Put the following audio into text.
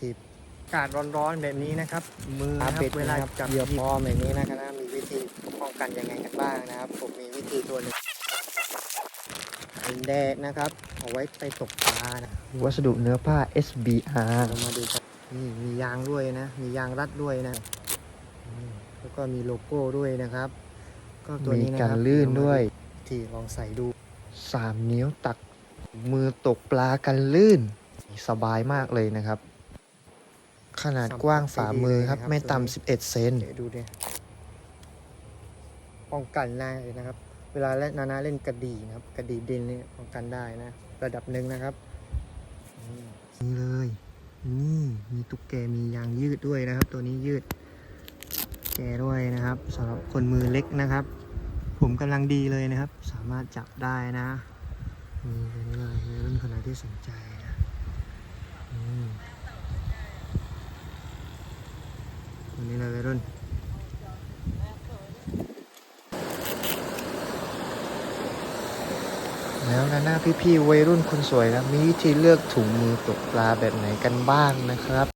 ธีอากาศร้อนๆแบบนี้นะครับ มือปลานะครับเป็ดเวลานะครับจับเหยื่อหยิบปลอมแบบนี้นะครับมีวิธีป้องกันยังไงกันบ้างนะครับ ผมมีวิธีตัวหนึ่งเป็นแดดนะครับ เอาไว้ไปตกปลานะวัสดุเนื้อผ้า SBR เรามาดูกันนี่มียางด้วยนะ มียางรัดด้วยนะอืมแล้วก็มีโลโก้ด้วยนะครับ ก็ตัวนี้นะครับมีกันลื่นด้วยที่ลองใส่ดูสามนิ้วตักมือตกปลากันลื่น สบายมากเลยนะครับ ขนาดกว้างฝ่ามือครับ ไม่ต่ำ11เซนเดี๋ยวดูดิป้องกันได้นะครับ เวลาเล่นนานาเล่นกระดี่นะครับ กระดี่ดินนี่ป้องกันได้นะ ระดับหนึ่งนะครับอืมนี่เลย นี่มีตุ๊กแกมียางยืดด้วยนะครับ ตัวนี้ยืด แกด้วยนะครับสำหรับคนมือเล็กนะครับ ผมกำลังดีเลยนะครับ สามารถจับได้นะนี่ตัวนี้เลยวัยรุ่นคนไหนที่สนใจนะอืมตัว นี้เลยวัยรุ่นแล้วนะหน้าพี่ๆวัยรุ่นคนสวยนะมีวิธีเลือกถุงมือตกปลาแบบไหนกันบ้างนะครับ